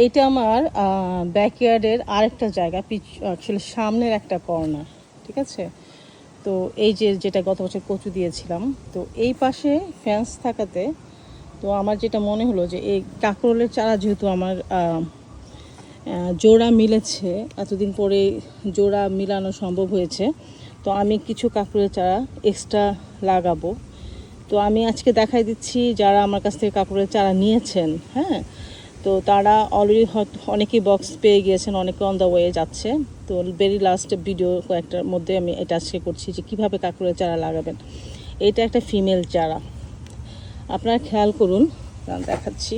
এইটা আমার ব্যাকয়ার্ডের আরেকটা জায়গা, পিছ সামনের একটা কর্নার ঠিক আছে? তো এই যে, যেটা গত বছর কচু দিয়েছিলাম, তো এই পাশে ফ্যান্স থাকাতে, তো আমার যেটা মনে হলো যে, এই কাঁকরোলের চারা যেহেতু আমার জোড়া মিলেছে, এতদিন পরে জোড়া মিলানো সম্ভব হয়েছে, তো আমি কিছু কাঁকরোলের চারা এক্সট্রা লাগাবো। তো আমি আজকে দেখাই দিচ্ছি যারা আমার কাছ থেকে কাপড়ের চারা নিয়েছেন হ্যাঁ? তো তারা অলরেডি অনেকেই বক্স পেয়ে গিয়েছেন, অনেকে অন দ্য ওয়ে যাচ্ছে। তো ভেরি লাস্ট ভিডিও কয়েকটার মধ্যে আমি এটা আজকে করছি যে কীভাবে কাকুরের চারা লাগাবেন। এটা একটা ফিমেল চারা। আপনারা খেয়াল করুন দেখাচ্ছি।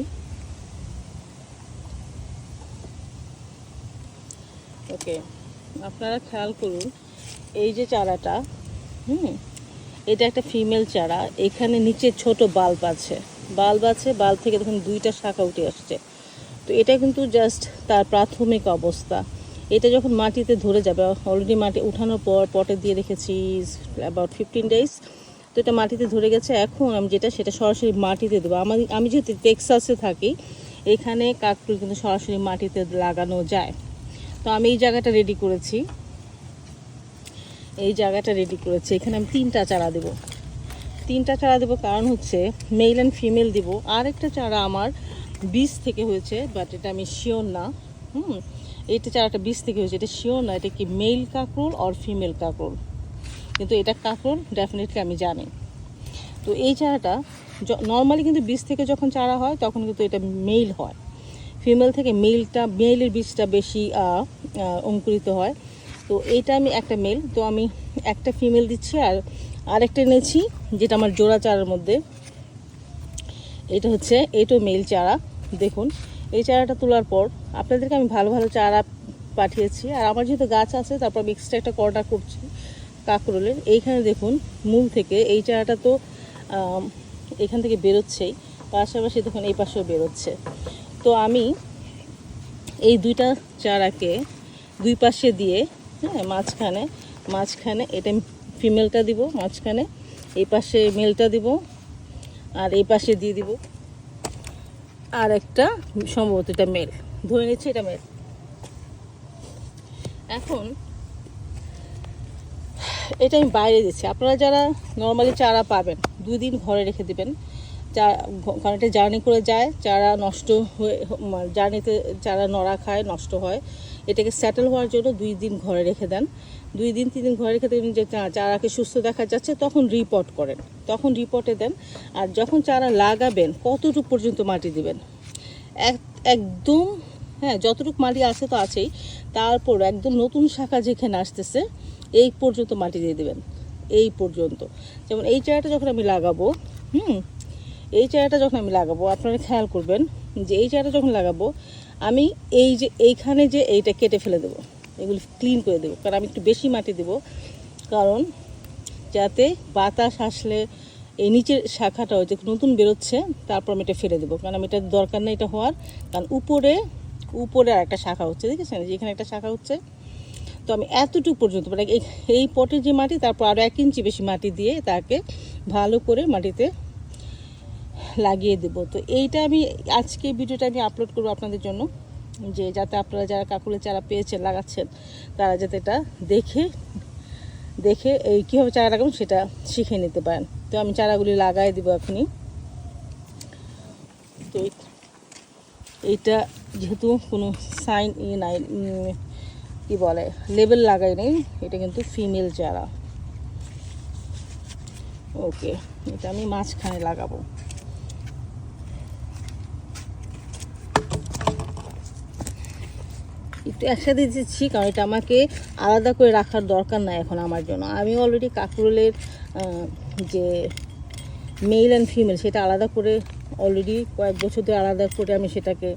ওকে, আপনারা খেয়াল করুন, এই যে চারাটা, হুম, এটা একটা ফিমেল চারা। এখানে নিচে ছোট বাল্ব আছে। বাল্ব আছে, বাল্ব থেকে দেখুন দুইটা শাখা উঠে আসছে। তো এটা কিন্তু জাস্ট তার প্রাথমিক অবস্থা। এটা যখন মাটিতে ধরে যাবে অলরেডি মাটি উঠানোর পর পটে দিয়ে রেখেছি অ্যাবাউট ফিফটিন ডেজ তো এটা মাটিতে ধরে গেছে। এখন আমি যেটা, সেটা সরাসরি মাটিতে দেবো। আমার আমি যেহেতু টেক্সাসে থাকি, এখানে কাকটুল কিন্তু সরাসরি মাটিতে লাগানো যায়। তো আমি এই জায়গাটা রেডি করেছি। এই জায়গাটা রেডি করেছি। এখানে আমি তিনটা চারা দেবো। তিনটা চারা দেবো, কারণ হচ্ছে মেল অ্যান্ড ফিমেল দিব। আরেকটা চারা আমার বীজ থেকে হয়েছে বাট এটা আমি শিওর না। হুম এইটা চারাটা বীজ থেকে হয়েছে, এটা শিওর না, এটা কি মেল কাঁকরোল আর ফিমেল কাঁকরোল? কিন্তু এটা কাঁকরোল ডেফিনেটলি আমি জানি। তো এই চারাটা নর্মালি কিন্তু বীজ থেকে যখন চারা হয়, তখন কিন্তু এটা মেল হয়। ফিমেল থেকে মেলটা মেলের বীজটা বেশি অঙ্কুরিত হয়। তো এইটা আমি একটা মেল তো আমি একটা ফিমেল দিচ্ছি আর আরেকটা এনেছি, যেটা আমার জোড়া চারার মধ্যে। এটা হচ্ছে এটো মেল চারা। দেখুন, এই চারাটা তোলার পর আপনাদেরকে আমি ভালো ভালো চারা পাঠিয়েছি। আর আমার যেহেতু গাছ আছে, তারপর আমি এক্সট্রা একটা কর্ডার করছি কাকরোলের। এইখানে দেখুন, মূল থেকে এই চারাটা তো এখান থেকে বেরোচ্ছেই। পাশাপাশি দেখুন, এই পাশেও বেরোচ্ছে। তো আমি এই দুইটা চারাকে দুই পাশে দিয়ে হ্যাঁ মাঝখানে মাঝখানে এটা ফিমেলটা দিব, মাঝখানে এই পাশে মেলটা দিব, আর এই পাশে দিয়ে দিব। আর একটা সম্ভবত এটা মেল ধরে নিচ্ছে এটা মেল এখন, এটা আমি বাইরে দিচ্ছি। আপনারা যারা নর্মালি চারা পাবেন দুই দিন ঘরে রেখে দেবেন। চা কারণ এটা জার্নি করে যায়, চারা নষ্ট হয়ে জার্নিতে চারা নড়া খায়, নষ্ট হয়। এটাকে সেটেল হওয়ার জন্য দুই দিন ঘরে রেখে দেন। দুই দিন, তিন দিন ঘরে রেখে দেবেন যে চারাকে সুস্থ দেখা যাচ্ছে, তখন রিপোর্ট করেন। তখন রিপোর্টে দেন। আর যখন চারা লাগাবেন, কতটুকু পর্যন্ত মাটি দিবেন? এক একদম হ্যাঁ যতটুকু মাটি আছে তো আছেই। তারপর একদম নতুন শাখা যেখানে আসতেছে, এই পর্যন্ত মাটি দিয়ে দেবেন। এই পর্যন্ত। যেমন এই চারাটা যখন আমি লাগাবো, হুম, এই চারাটা যখন আমি লাগাবো, আপনারা খেয়াল করবেন যে এই চারাটা যখন লাগাবো, আমি এই যে এইখানে যে এইটা কেটে ফেলে দেবো, এগুলি ক্লিন করে দেবো, কারণ আমি একটু বেশি মাটি দেবো। কারণ যাতে বাতাস আসলে এই নিচের শাখাটা যে নতুন বেরোচ্ছে, তারপর আমি এটা ফেলে দেবো। কারণ আমি এটা দরকার নেই এটা হওয়ার, কারণ উপরে উপরে আর একটা শাখা হচ্ছে, দেখেছেন? যেখানে একটা শাখা হচ্ছে। তো আমি এতটুকু পর্যন্ত মানে এই এই পটের যে মাটি, তারপর আরও এক ইঞ্চি বেশি মাটি দিয়ে তাকে ভালো করে মাটিতে লাগিয়ে দেবো। তো এইটা আমি আজকে ভিডিওটা আমি আপলোড করব আপনাদের জন্য, যে যাতে আপনারা যারা কাকুলের চারা পেয়েছেন, লাগাচ্ছেন, তারা যাতে এটা দেখে দেখে এই কীভাবে চারা লাগাবেন সেটা শিখে নিতে পারেন। তো আমি চারাগুলি লাগাই দেবো এখনই। তো এইটা যেহেতু কোনো সাইন ই নাই কি বলে লেবেল লাগাই নেই, এটা কিন্তু ফিমেল চারা। ওকে এটা আমি মাঝখানে লাগাবো। একটু একসাথে দিচ্ছি, কারণ এটা আমাকে আলাদা করে রাখার দরকার নাই এখন আমার জন্য। আমি অলরেডি কাকরোলের যে মেল অ্যান্ড ফিমেল সেটা আলাদা করে অলরেডি কয়েক বছর ধরে আলাদা করে আমি সেটাকে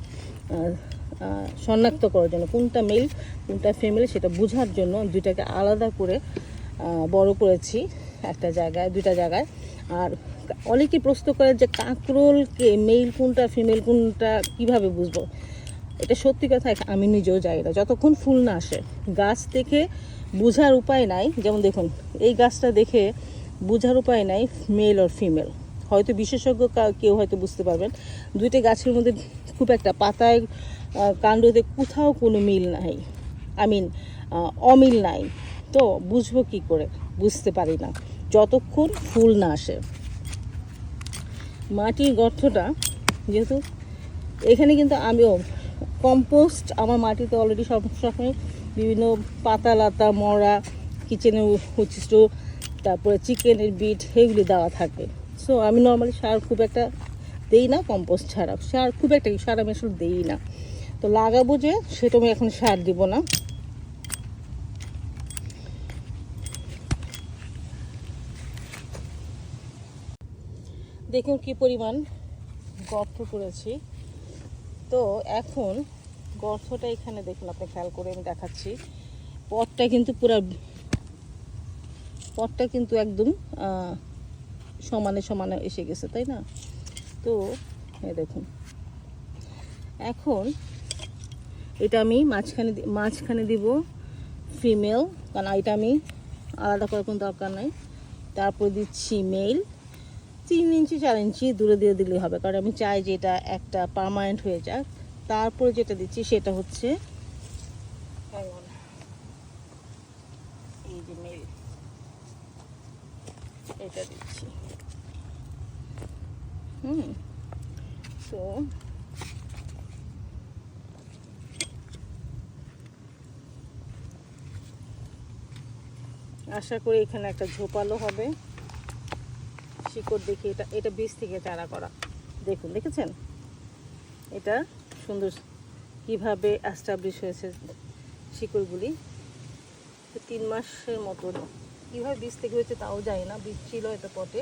শনাক্ত করার জন্য। কোনটা মেল কোনটা ফিমেল সেটা বোঝার জন্য দুইটাকে আলাদা করে বড় করেছি একটা জায়গায়, দুইটা জায়গায়। আর অনেকে প্রশ্ন করে যে কাঁকরোলকে মেল কোনটা ফিমেল কোনটা, কীভাবে বুঝব? এটা সত্যি কথা, আমি নিজেও যাই না। যতক্ষণ ফুল না আসে, গাছ দেখে বোঝার উপায় নাই। যেমন দেখুন, এই গাছটা দেখে বোঝার উপায় নাই মেল আর ফিমেল হয়তো বিশেষজ্ঞ কেউ হয়তো বুঝতে পারবেন। দুইটা গাছের মধ্যে খুব একটা পাতায় কাণ্ডতে কোথাও কোনো মিল নাই। আই মিন অমিল নাই। তো বুঝব কি করে? বুঝতে পারি না। যতক্ষণ ফুল না আসে। মাটির গর্তটা যেহেতু, এখানে কিন্তু আমিও কম্পোস্ট আমার মাটিতে অলরেডি সব সময় বিভিন্ন পাতা লাতা মরা কিচেনের উচ্ছিষ্ট, তারপরে চিকেনের বিট এগুলি দেওয়া থাকে। সো আমি নর্মালি সার খুব একটা দেই না কম্পোস্ট ছাড়া। সার খুব একটা সার আমি আসলে দেই না। তো লাগাবো যে, সেটা আমি এখন সার দিব না। দেখুন কি পরিমাণ গর্ত করেছি। তো এখন গর্তটা এখানে দেখুন আপনি খেয়াল করে আমি দেখাচ্ছি। পথটা কিন্তু পুরো পথটা কিন্তু একদম সমানে সমানে এসে গেছে, তাই না? তো এই দেখুন। এখন এটা আমি মাঝখানে মাঝখানে দিব ফিমেল কারণ এটা আমি আলাদা করার কোনো দরকার নাই। তারপর দিচ্ছি মেল তিন ইঞ্চি, চার ইঞ্চি দূরে দিয়ে দিলেই হবে। কারণ আমি চাই যে এটা একটা পার্মানেন্ট হয়ে যাক। তারপরে যেটা দিচ্ছি সেটা হচ্ছে এটা দিচ্ছি। হুম। তো আশা করি এখানে একটা ঝোপালো হবে। শিকড় দেখি এটা এটা বীজ থেকে চারা করা। দেখুন, দেখেছেন? এটা সুন্দর কীভাবে অ্যাস্টাবলিশ হয়েছে শিকড়গুলি। তিন মাসের মতন। কীভাবে বীজ থেকে হয়েছে তাও জানি না, বীজ ছিল এটা পটে।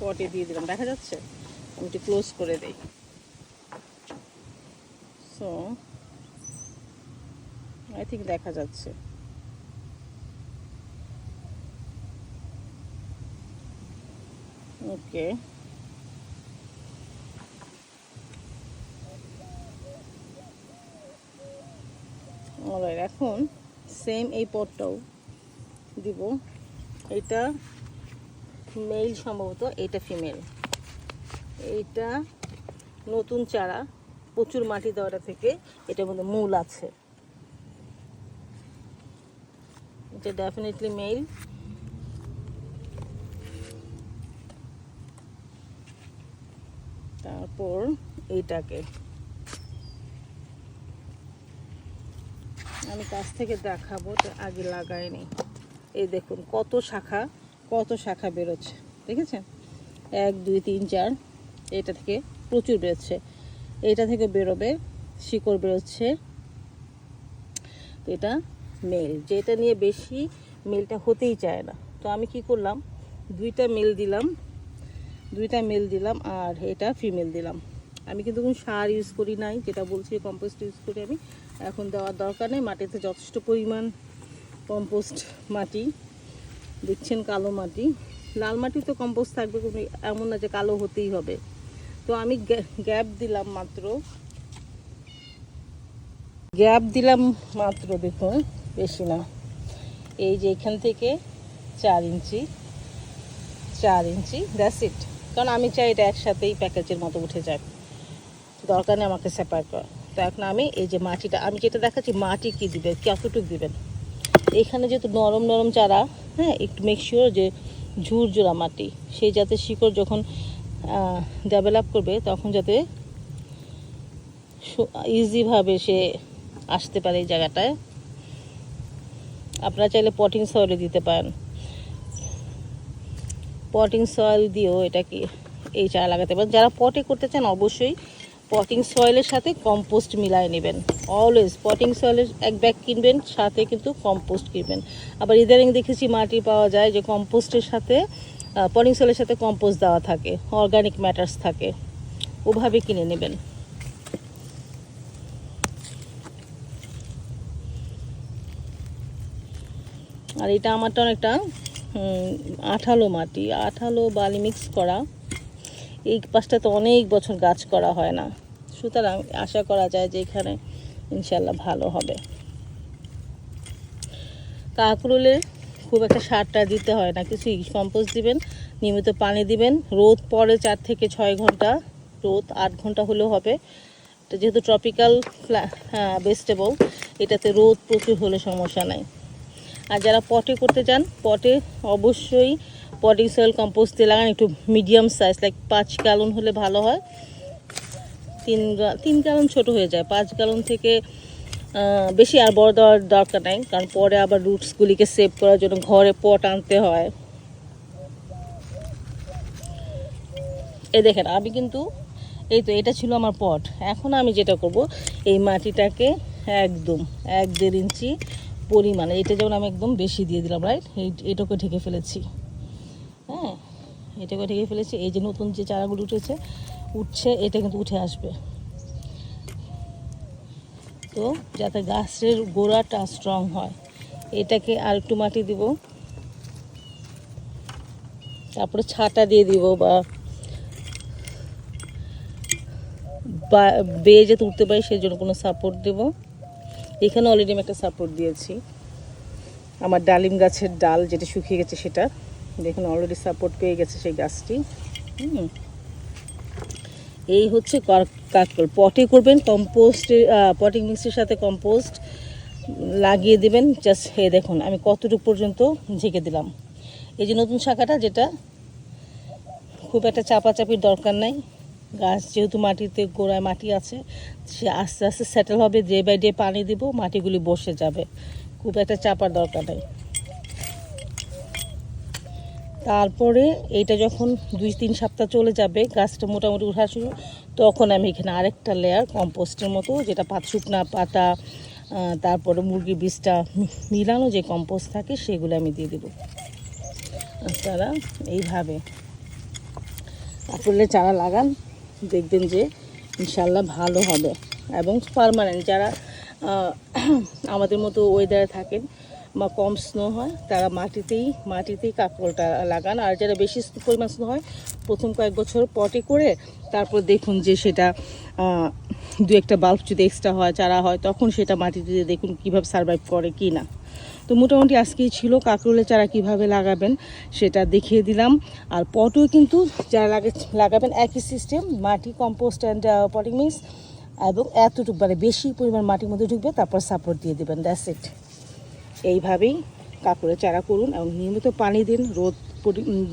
পটে দিয়ে দিলাম, দেখা যাচ্ছে? আমি একটু ক্লোজ করে দিই। সো আই থিঙ্ক দেখা যাচ্ছে। ওকে এখন সেম এই পটটাও দিব। এটা মেল সম্ভবত এটা ফিমেল এইটা নতুন চারা, প্রচুর মাটি দেওয়াটা থেকে এটার মধ্যে মূল আছে। এটা ডেফিনেটলি মেল তারপর এইটাকে। আমি কাছ থেকে দেখাবো এটা আগে লাগাইনি এই দেখুন, কত শাখা কত শাখা বেরোচ্ছে দেখেছেন এক, দুই, তিন, চার, এটা থেকে প্রচুর বেরোচ্ছে। এটা থেকে বেরোবে, শিকড় বেরোচ্ছে। এটা মেল, যেটা নিয়ে বেশি মেলটা হতেই চায় না। তো আমি কি করলাম, দুইটা মেল দিলাম, দুইটা মেল দিলাম আর এটা ফিমেল দিলাম। আমি কিন্তু কোনো সার ইউজ করি নাই, যেটা বলছি কম্পোস্ট ইউজ করি আমি। এখন দেওয়ার দরকার নেই, মাটিতে যথেষ্ট পরিমাণ কম্পোস্ট মাটি, দেখছেন কালো মাটি। লাল মাটি তো কম্পোস্ট থাকবে, কোনো এমন না যে কালো হতেই হবে। তো আমি গ্যাপ দিলাম মাত্র। গ্যাপ দিলাম মাত্র, দেখুন। বেশি না। এই যে এখান থেকে চার ইঞ্চি চার ইঞ্চি দ্যাস ইট কারণ আমি চাই এটা একসাথেই প্যাকেজের মতো উঠে যাক। দরকার নেই আমাকে সেপারেট করা তো এখন আমি এই যে মাটিটা, আমি যেটা দেখাচ্ছি, মাটি কি দিবেন কতটুকু দিবেন? এখানে যেহেতু নরম নরম চারা হ্যাঁ একটু মেক শিওর যে ঝুরঝুরা মাটি সেই যাতে শিকড় যখন ডেভেলপ করবে, তখন যাতে ইজিভাবে সে আসতে পারে এই জায়গাটায়। আপনারা চাইলে পটিং সয়েলে দিতে পারেন। পটিং সয়েল দিয়েও এটা কি এই চারা লাগাতে পারেন। যারা পটে করতে চান অবশ্যই পটিং সয়েলের সাথে কম্পোস্ট মিলায় নেবেন। অলওয়েজ পটিং সয়েলের এক ব্যাগ কিনবেন, সাথে কিন্তু কম্পোস্ট কিনবেন। আবার ইদারিং দেখেছি মাটি পাওয়া যায় যে কম্পোস্টের সাথে পটিং সয়েলের সাথে কম্পোস্ট দেওয়া থাকে অর্গানিক ম্যাটার্স থাকে। ওভাবে কিনে নেবেন। আর এটা আমারটা অনেকটা আঠালো মাটি, আঠালো বালি মিক্স করা। এই পাশটা তো অনেক বছর গাছ করা হয় না। সুতরাং আশা করা যায় যে এখানে ইনশাল্লাহ ভালো হবে। কাকরুলের খুব একটা সারটা দিতে হয় না। কিছু কম্পোস্ট দিবেন, নিয়মিত পানি দিবেন। রোদ পরে চার থেকে ছয় ঘণ্টা, রোদ আট ঘণ্টা হলেও হবে। যেহেতু ট্রপিক্যাল ভেজিটেবল এটাতে রোদ প্রচুর হলে সমস্যা নাই। আর যারা পটে করতে চান, পটে অবশ্যই পটিং সয়েল কম্পোস্ট দিয়ে লাগান, একটু মিডিয়াম সাইজ লাইক পাঁচ গ্যালন হলে ভালো হয়। তিন তিন গ্যালন ছোট হয়ে যায়। পাঁচ গ্যালন থেকে বেশি আর বড় দেওয়ার দরকার নাই, কারণ পরে আবার রুটসগুলিকে সেভ করার জন্য ঘরে পট আনতে হয়। এ দেখেন, আমি কিন্তু, এই তো এটা ছিল আমার পট এখন আমি যেটা করব, এই মাটিটাকে একদম এক দেড় ইঞ্চি পরিমাণে, এটা যেমন আমি একদম বেশি দিয়ে দিলাম রাইট এটাকে ঢেকে ফেলেছি। হ্যাঁ এটাকে ঢেকে ফেলেছি। এই যে নতুন যে চারাগুলো উঠেছে, উঠছে, এটা কিন্তু উঠে আসবে। তো যাতে গাছের গোড়াটা স্ট্রং হয়, এটাকে আর একটু মাটি দিব। তারপরে ছাটা দিয়ে দিব বা বেয়ে যাতে উঠতে পারি সেই জন্য কোনো সাপোর্ট দেব। এখানে অলরেডি আমি একটা সাপোর্ট দিয়েছি। আমার ডালিম গাছের ডাল যেটা শুকিয়ে গেছে সেটা। দেখুন অলরেডি সাপোর্ট পেয়ে গেছে সেই গাছটি। হুম। এই হচ্ছে কাকরোল। পটে করবেন কম্পোস্টের পটিং মিক্সের সাথে কম্পোস্ট লাগিয়ে দেবেন। জাস্ট হে দেখুন, আমি কতটুকু পর্যন্ত ঝেঁকে দিলাম। এই যে নতুন শাখাটা, যেটা খুব একটা চাপাচাপির দরকার নাই। গাছ যেহেতু মাটিতে গোড়ায় মাটি আছে, সে আস্তে আস্তে সেটেল হবে ডে বাই ডে পানি দিব, মাটিগুলি বসে যাবে। খুব একটা চাপার দরকার নেই। তারপরে এইটা যখন দুই তিন সপ্তাহ চলে যাবে, গাছটা মোটামুটি উঠা শুরু, তখন আমি এখানে আরেকটা লেয়ার কম্পোস্টের মতো, যেটা পাত, শুকনা পাতা তারপরে মুরগির বীজটা মিলানো যে কম্পোস্ট থাকে, সেগুলো আমি দিয়ে দেবো। আপনারা এইভাবে। আপেলের চারা লাগান। দেখবেন যে ইনশাল্লাহ ভালো হবে এবং পারমানেন্ট যারা আমাদের মতো ওয়েদারে থাকেন বা কম স্নো হয়, তারা মাটিতেই মাটিতেই কাঁকরোলটা লাগান। আর যারা বেশি পরিমাণ স্নো হয়, প্রথম কয়েক বছর পটে করে তারপর দেখুন যে সেটা দু একটা বাল্ব যদি এক্সট্রা হয়, চারা হয়, তখন সেটা মাটিতে দেখুন কীভাবে সার্ভাইভ করে কি না তো মোটামুটি আজকেই ছিল, কাঁকরোলের চারা কীভাবে লাগাবেন সেটা দেখিয়ে দিলাম। আর পটও কিন্তু যারা লাগে লাগাবেন একই সিস্টেম মাটি কম্পোস্ট অ্যান্ড পটিং মিক্স এবং এতটুকু মানে বেশি পরিমাণ মাটির মধ্যে ঢুকবে, তারপর সাপোর্ট দিয়ে দেবেন দ্যাটস ইট এইভাবেই কাঁকড়ের চারা করুন এবং নিয়মিত পানি দিন, রোদ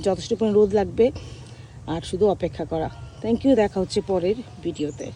যথেষ্ট পরিমাণ রোদ লাগবে। আর শুধু অপেক্ষা করা। থ্যাংক ইউ দেখা হচ্ছে পরের ভিডিওতে